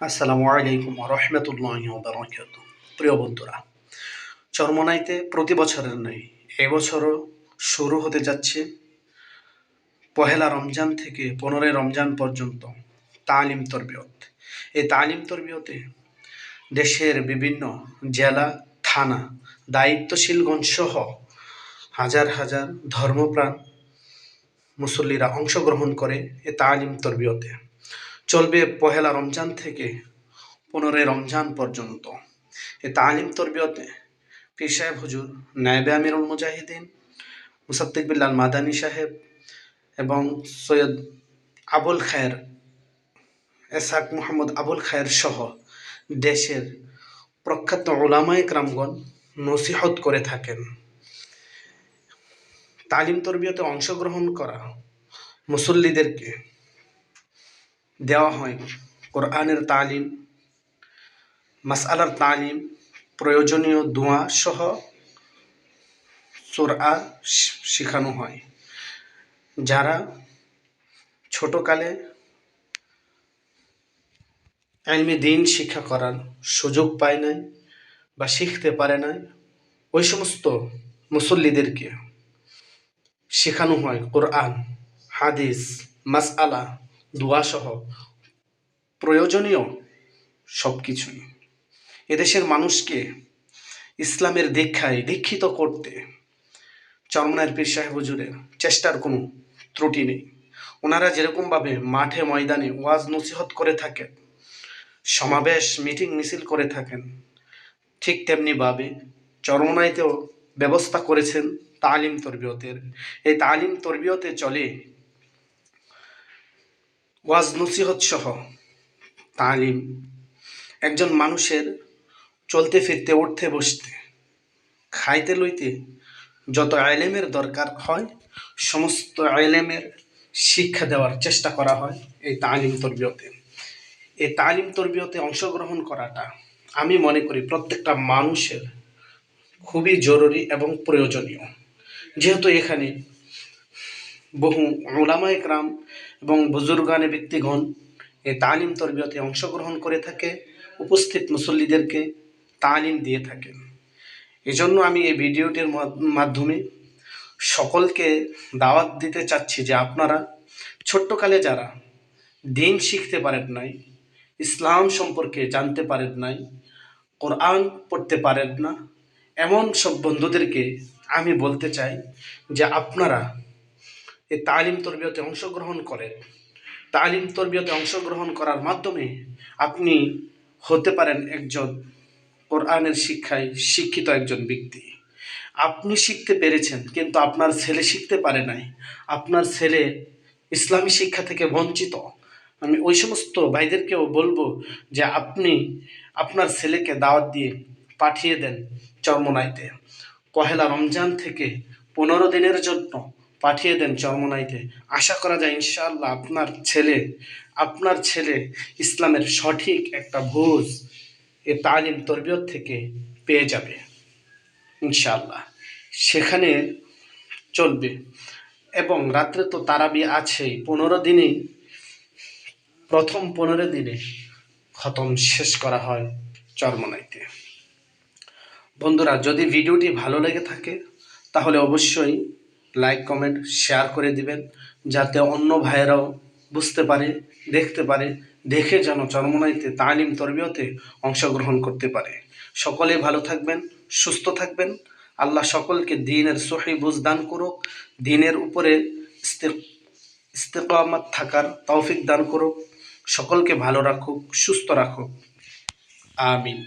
আসসালামু আলাইকুম রহমতুল্লাহ বারাকাত প্রিয় বন্ধুরা, চরমনাইতে প্রতি বছরের নেই এবছরও শুরু হতে যাচ্ছে পহেলা রমজান থেকে পনেরোই রমজান পর্যন্ত তালিম তরবিয়ত। এই তালিম তরবিয়তে দেশের বিভিন্ন জেলা, থানা দায়িত্বশীলগণ সহ হাজার হাজার ধর্মপ্রাণ মুসল্লিরা অংশগ্রহণ করে এ তালিম তরবিয়তে চলবে পহেলা রমজান থেকে পনেরোই রমজান পর্যন্ত। এ তালিম তরবিয়তে পীর সাহেব হুজুর নায়বে আমিরুল মুজাহিদিন, মুসাদ্দিক বিল্লাল মাদানী সাহেব এবং সৈয়দ আবুল খায়ের এসাক মোহাম্মদ আবুল খায়ের সহ দেশের প্রখ্যাত ওলামায় ক্রামগণ নসিহত করে থাকেন। তালিম তরবিয়তে অংশগ্রহণ করা মুসল্লিদেরকে দেওয়া হয়। কোরআনের তালিম, মাসআলার তালিম, প্রয়োজনীয় দোয়া সহ সোরআ শেখানো হয়। যারা ছোটকালে এলমি দিন শিক্ষা করার সুযোগ পায় নাই বা শিখতে পারে নাই, ওই সমস্ত মুসল্লিদেরকে শেখানো হয় কোরআন, হাদিস, মাসআলা দোয়াসহ প্রয়োজনীয় সব কিছুই এদেশের মানুষকে ইসলামের দীক্ষায় দীক্ষিত করতে চরমনায়ের পীর সাহেব হুজুরের চেষ্টার কোনো ত্রুটি নেই। ওনারা যেরকমভাবে মাঠে ময়দানে ওয়াজ নসিহত করে থাকেন, সমাবেশ, মিটিং মিছিল করে থাকেন, ঠিক তেমনিভাবে চরমনাইতেও ব্যবস্থা করেছেন তালিম তরবিয়তের। এই তালিম তরবিয়তে চলে ওয়াজ নসিহত সহ তালিম, একজন মানুষের চলতে ফিরতে, উঠতে বসতে, খাইতে লইতে যত আইলেমের দরকার হয়, সমস্ত আইলেমের শিক্ষা দেওয়ার চেষ্টা করা হয় এই তালিম তরবিয়তে। এই তালিম তরবিয়তে অংশগ্রহণ করাটা আমি মনে করি প্রত্যেকটা মানুষের খুবই জরুরি এবং প্রয়োজনীয়। যেহেতু এখানে বহু ওলামায় ক্রাম এবং বুজুর্গানে ব্যক্তিগণ এই তালিম তরবিয়তে অংশগ্রহণ করে থাকে, উপস্থিত মুসল্লিদেরকে তালিম দিয়ে থাকেন এজন্য আমি এই ভিডিওটির মাধ্যমে সকলকে দাওয়াত দিতে চাচ্ছি যে আপনারা ছোট্টকালে যারা দিন শিখতে পারেন নাই, ইসলাম সম্পর্কে জানতে পারেন নাই, কোরআন পড়তে পারেন না, এমন সব বন্ধুদেরকে আমি বলতে চাই যে আপনারা এই তালিম তরবিয়তে অংশগ্রহণ করেন। তালিম তরবিয়তে অংশগ্রহণ করার মাধ্যমে আপনি হতে পারেন একজন কোরআনের শিক্ষায় শিক্ষিত একজন ব্যক্তি। আপনি শিখতে পেরেছেন, কিন্তু আপনার ছেলে শিখতে পারে নাই। আপনার ছেলে ইসলামী শিক্ষা থেকে বঞ্চিত। আমি ওই সমস্ত ভাইদেরকেও বলব যে আপনি আপনার ছেলেকে দাওয়াত দিয়ে পাঠিয়ে দেন চর্মনাইতে। পহেলা রমজান থেকে পনেরো দিনের জন্য পাঠিয়ে দেন চর্মনাইতে। আশা করা যায় ইনশাআল্লাহ আপনার ছেলে আপনার ছেলে ইসলামের সঠিক একটা ভোজ এ তালিম তরবিয়ত থেকে পেয়ে যাবে। ইনশাআল্লাহ। সেখানে চলবে। এবং রাত্রে তো তারাবি আছেই। পনেরো দিনেই, প্রথম পনেরো দিনে খতম শেষ করা হয় চরমনাইতে। বন্ধুরা, যদি ভিডিওটি ভালো লেগে থাকে, তাহলে অবশ্যই লাইক কমেন্ট শেয়ার করে দিবেন, যাতে অন্য ভাইয়েরাও বুঝতে পারে, দেখতে পারে, দেখে যেন চরমনাইতে তালিম তরবিয়তে অংশগ্রহণ করতে পারে। সকলে ভালো থাকবেন, সুস্থ থাকবেন। আল্লাহ সকলকে দিনের সহি বুঝ দান করুক, দিনের উপরে ইস্তেকামাত থাকার তৌফিক দান করুক। সকলকে ভালো রাখুক, সুস্থ রাখুক। আমিন।